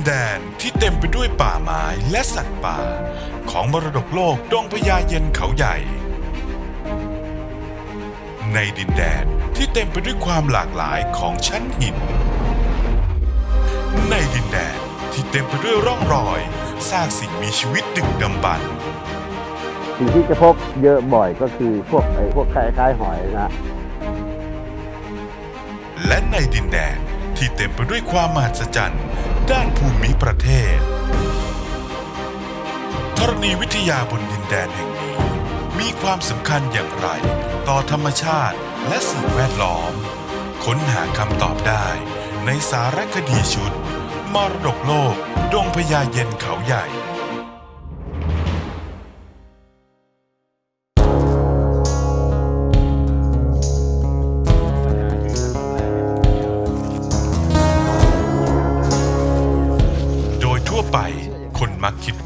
ในดินแดนที่เต็มไปด้วยป่าไม้และสัตว์ป่า ของมรดกโลกดงพญาเย็นเขาใหญ่ ในดินแดนที่เต็มไปด้วยความหลากหลายของชั้นหิน ในดินแดนที่เต็มไปด้วยร่องรอยซากสิ่งมีชีวิตดึกดำบรรพ์สิ่งที่จะพบเยอะบ่อยก็คือพวกไอ้พวกคล้ายๆหอยนะ และในดินแดนที่เต็มไปด้วยความมหัศจรรย์ ด้านภูมิประเทศ ธรณีวิทยาบนดินแดนแห่งนี้ มีความสำคัญอย่างไร ต่อธรรมชาติและสิ่งแวดล้อม ค้นหาคำตอบได้ในสารคดีชุด มรดกโลกดงพญาเย็นเขาใหญ่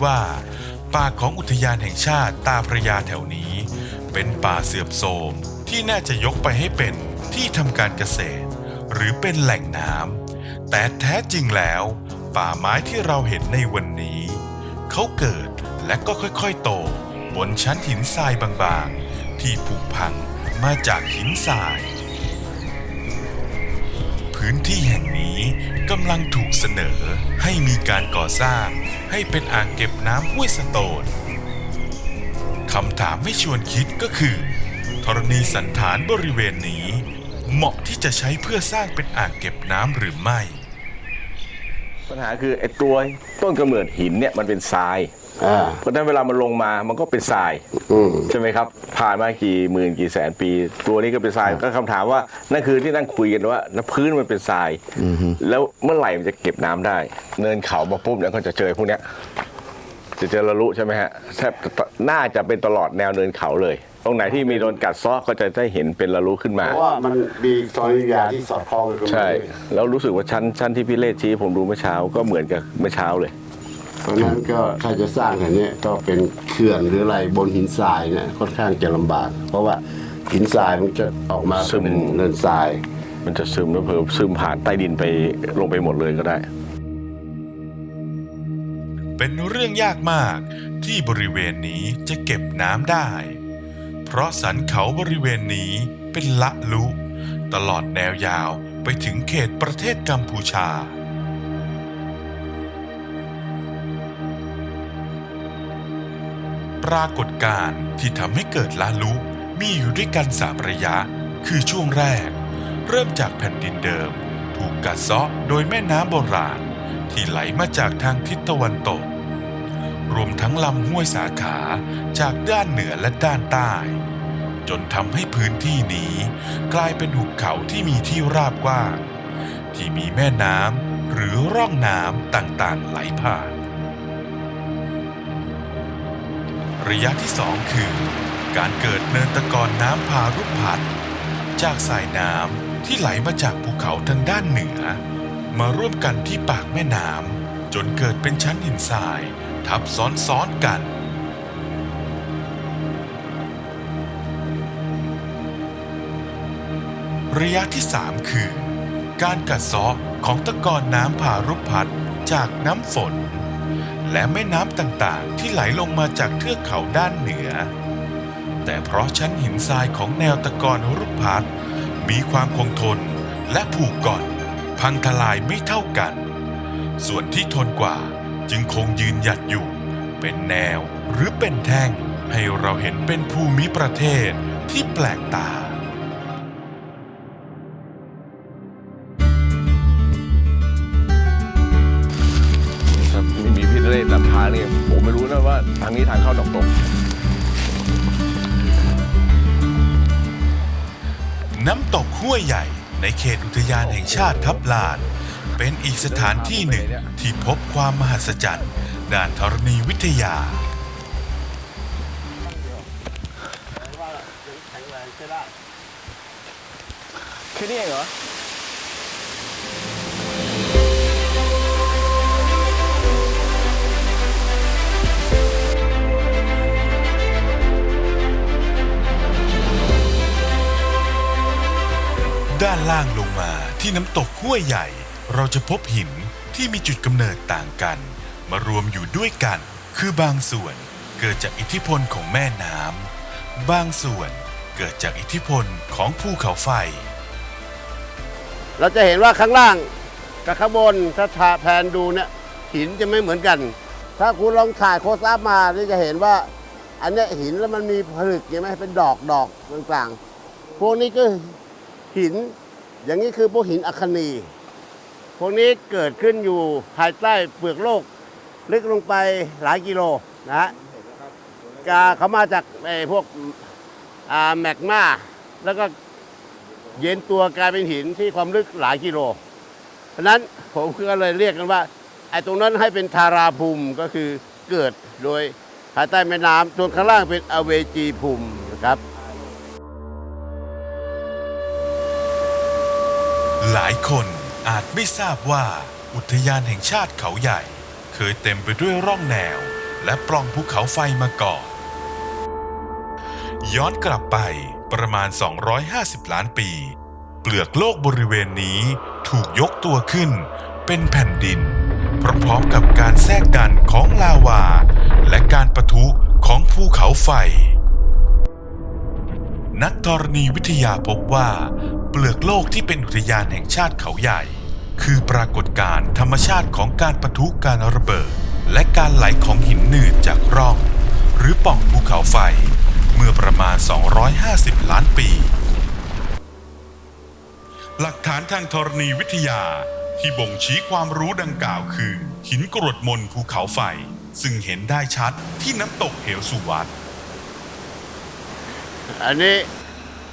ว่า ป่าของอุทยานแห่งชาติตาพระยาแถวนี้ เป็นป่าเสื่อมโทรมที่น่าจะยกไปให้เป็นที่ทำการเกษตร หรือเป็นแหล่งน้ำแต่แท้จริงแล้ว ป่าไม้ที่เราเห็นในวันนี้ เขาเกิดและก็ค่อยๆโต บนชั้นหินทรายบางๆ ที่ผุพังมาจากหินทราย พื้นที่แห่งนี้กำลังถูกเสนอให้มีการก่อสร้าง ให้เป็นอ่างเก็บน้ำห้วยสะโตนคำถามให้ชวนคิดก็คือธรณีสันฐานบริเวณนี้ เหมาะที่จะใช้เพื่อสร้างเป็นอ่างเก็บน้ำหรือไม่ ปัญหาคือไอ้ตัวต้นกำเนิดหินเนี่ยมันเป็นทราย อ่าเพราะฉะนั้นเวลามันลงมามันก็เป็นทรายอืม ใช่ไหมครับ ผ่านมากี่หมื่นกี่แสนปี ตัวนี้ก็เป็นทรายก็คำถามว่านั่นคือที่นั่งคุยกันว่าน้ำพื้นมันเป็นทรายแล้วเมื่อไหร่มันจะเก็บน้ำได้ เนินเขามาปุ๊บเนี่ยก็จะเจอพวกเนี้ย จะเจอระลุใช่ไหมฮะแทบน่าจะเป็นตลอดแนวเนินเขาเลย ตรงไหนที่มีโดนกัดเซ้อก็จะได้เห็นเป็นระลุขึ้นมา เพราะว่ามันมีธรณีวิทยาที่สอดคล้องกันตรงนี้ใช่ แล้วรู้สึกว่าชั้นชั้นที่พี่เลศชี้ผมดูเมื่อเช้าก็เหมือนกับเมื่อเช้าเลย เพราะนั้นก็ถ้าจะสร้างแห่งนี้ก็เป็นเขื่อนหรืออะไรบนหินทรายเนี่ยค่อนข้างจะลำบาก เพราะว่าหินทรายมันจะออกมาซึม เป็นเนินทราย มันจะซึมแล้วเพิ่มซึมผ่านใต้ดินไปลงไปหมดเลยก็ได้ เป็นเรื่องยากมากที่บริเวณนี้จะเก็บน้ำได้ เพราะสันเขาบริเวณนี้เป็นละลุ ตลอดแนวยาวไปถึงเขตประเทศกัมพูชา ปรากฏการณ์ที่ทำให้เกิดละลุ มีอยู่ด้วยกันสามระยะ คือช่วงแรก เริ่มจากแผ่นดินเดิม ถูกกัดเซาะโดยแม่น้ำโบราณ ที่ไหลมาจากทางทิศตะวันตก รวมทั้งลำห้วยสาขาจากด้านเหนือและด้านใต้ จนทำให้พื้นที่นี้กลายเป็นหุบเขาที่มีที่ราบกว้างที่มีแม่น้ำหรือร่องน้ำต่างๆไหลผ่าน ระยะที่สองคือ การเกิดเนินตะกอนน้ำพารุพัดจากสายน้ำที่ไหลมาจากภูเขาทางด้านเหนือ มาร่วมกันที่ปากแม่น้ำจนเกิดเป็นชั้นหินทราย ทับซ้อนๆกันระยะที่ 3 คือ การกัดเซาะของตะกอนน้ำผ่ารุพัดจากน้ำฝน และแม่น้ำต่างๆ ที่ไหลลงมาจากเทือกเขาด้านเหนือ แต่เพราะชั้นหินทรายของแนวตะกอนรุพัดมีความคงทนและผูกก่อน พังทลายไม่เท่ากัน ส่วนที่ทนกว่าจึงคงยืนหยัดอยู่ เป็นแนวหรือเป็นแท่ง ให้เราเห็นเป็นภูมิประเทศที่แปลกตา ว่าทางนี้ทางเข้าดอกตก น้ำตกห้วยใหญ่ ในเขตอุทยานแห่งชาติทับลาน เป็นอีกสถานที่หนึ่งที่พบความมหัศจรรย์ด้านธรณีวิทยา แค่นี้เองเหรอ ล่างลงมาที่น้ำตกห้วยใหญ่ เราจะพบหินที่มีจุดกำเนิดต่างกัน มารวมอยู่ด้วยกัน คือบางส่วนเกิดจากอิทธิพลของแม่น้ำบางส่วนเกิดจากอิทธิพลของภูเขาไฟ เราจะเห็นว่าข้างล่างกับข้างบนถ้าทาแผนดูเนี่ยหินจะไม่เหมือนกัน ถ้าคุณลองถ่ายโคสอัพมานี่จะเห็นว่า อันเนี้ยหินแล้วมันมีผลึกใช่ไหมเป็นดอกดอกต่างๆพวกนี้ก็หิน อย่างนี้คือพวกหินอัคนี พวกนี้เกิดขึ้นอยู่ภายใต้เปลือกโลก ลึกลงไปหลายกิโลนะฮะกาเขามาจากไอ้พวกแมกมาแล้วก็เย็นตัวกลายเป็นหินที่ความลึกหลายกิโล เพราะฉะนั้นผมก็เลยเรียกกันว่าไอ้ตรงนั้นให้เป็นทาราภูมิก็คือเกิดโดยภายใต้แม่น้ำส่วนข้างล่างเป็นอเวจีภูมินะครับ หลายคนอาจไม่ทราบว่าอุทยานแห่งชาติเขาใหญ่ เคยเต็มไปด้วยร่องแนว และปล่องภูเขาไฟมาก่อน ย้อนกลับไปประมาณ 250 ล้านปี เปลือกโลกบริเวณนี้ถูกยกตัวขึ้นเป็นแผ่นดิน พร้อมๆกับการแทรกดันของลาวา และการปะทุของภูเขาไฟ นักธรณีวิทยาพบว่า เปลือกโลกที่เป็นอุทยานแห่งชาติเขาใหญ่ คือปรากฏการณ์ธรรมชาติของการปะทุการระเบิด และการไหลของหินหนืดจากร่อง หรือป่องภูเขาไฟ เมื่อประมาณ 250 ล้านปี หลักฐานทางธรณีวิทยาที่บ่งชี้ความรู้ดังกล่าวคือ หินกรวดมนภูเขาไฟ ซึ่งเห็นได้ชัดที่น้ำตกเหวสุวัตอันนี้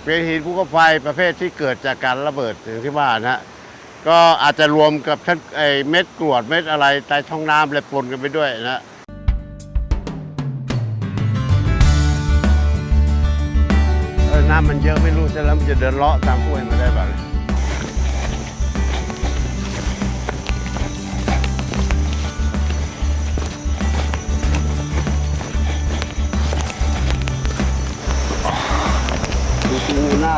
เป็นหินภูเขาไฟประเภทที่เกิดจากการระเบิดอย่างที่ว่านะฮะก็อาจจะรวมกับชั้นไอ้เม็ดกรวดเม็ดอะไรใต้ท้องน้ำอะไรปนกันไปด้วยนะเออน้ำมันเยอะไม่รู้จะแล้วมันจะเดินเลาะตามห้วยมาได้บ้า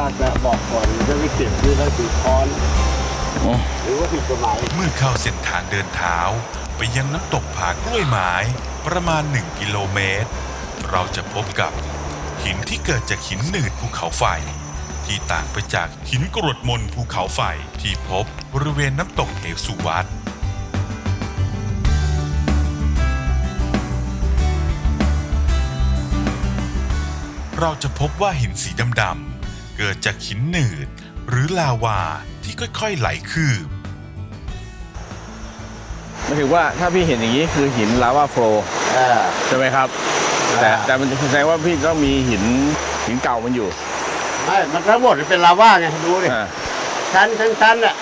ริงๆน่าจะบอกก่อนจะไม่เก็บหรือถ้าถือค้อนหรือว่าผิดกฎหมายเมื่อเข้าเส้นทางเดินเท้า ไปยังน้ำตกผากล้วยไม้ ประมาณ 1 กิโลเมตร เราจะพบกับหินที่เกิดจากหินหนืดภูเขาไฟ ที่ต่างไปจากหินกรวดมนภูเขาไฟที่พบบริเวณน้ำตกเหวสุวัตเราจะพบว่าหินสีดำๆ เกิดจากหินหนืด หรือลาวาที่ค่อยๆไหลคืบหมายถึงว่าถ้าพี่เห็นอย่างนี้คือหินลาวาโฟลเออใช่ไหมครับ แต่อ่า แต่มันแสดงว่าพี่ต้องมีหินหินเก่ามันอยู่ไม่มันทั้งหมดเป็นลาว่าไงดูดิอ่าชั้นชั้นชั้นอะ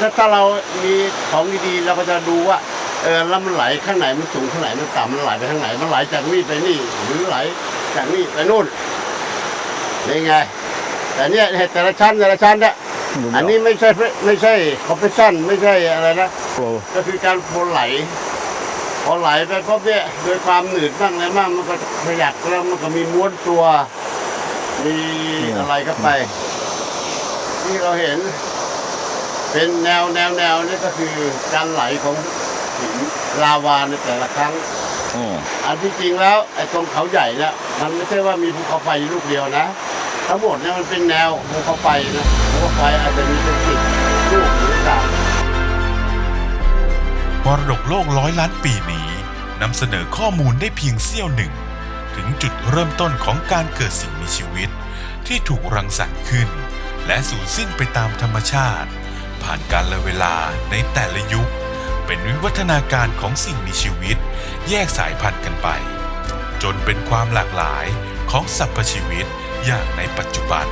ถ้าถ้าเรามีของดีๆเราก็จะดูว่าเออแล้วมันไหลข้างไหนมันสูงข้างไหนมันต่ำมันไหลไปข้างไหนมันไหลจากนี่ไปนี่หรือไหลจากนี่ไปนู่นนี่ไง แต่เนี่ยแต่ละชั้นแต่ละชั้นเนี่ยดูไม่ออกอันนี้ไม่ใช่ไม่ใช่คอมเพรสชันไม่ใช่อะไรนะโฟลก็คือการโฟไหลพอไหลไปก็เนี่ยโดยความหนืดบ้างอะไรบ้างมันก็ขยักแล้วมันก็มีม้วนตัว มีอะไรเข้าไป ที่เราเห็น เป็นแนวแนวแนวนี่ก็คือการไหลของหินลาวาในแต่ละครั้งอืมอันที่จริงแล้วไอ้ตรงเขาใหญ่เนี่ยมันไม่ใช่ว่ามีภูเขาไฟอยู่ลูกเดียวนะ ทั้งหมดเนี่ยมันเป็นแนวภูเขาไฟนะภูเขาไฟอาจจะมีเป็นสิบลูกหรือสามมรดกโลกร้อยล้านปีนี้นำเสนอข้อมูลได้เพียงเสี้ยวหนึ่ง ถึงจุดเริ่มต้นของการเกิดสิ่งมีชีวิต ที่ถูกรังสรรค์ขึ้น และสูญสิ้นไปตามธรรมชาติ ผ่านการละเวลาในแต่ละยุค เป็นวิวัฒนาการของสิ่งมีชีวิต แยกสายพันธุ์กันไป จนเป็นความหลากหลายของสรรพชีวิต อย่างในปัจจุบัน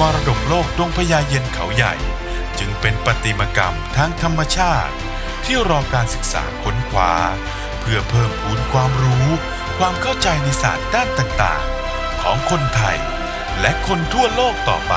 มรดกโลกดงพญาเย็นเขาใหญ่ จึงเป็นประติมากรรมทางธรรมชาติ ที่รอการศึกษาค้นคว้า เพื่อเพิ่มพูนความรู้ ความเข้าใจในศาสตร์ด้านต่างๆ ของคนไทย และคนทั่วโลกต่อไป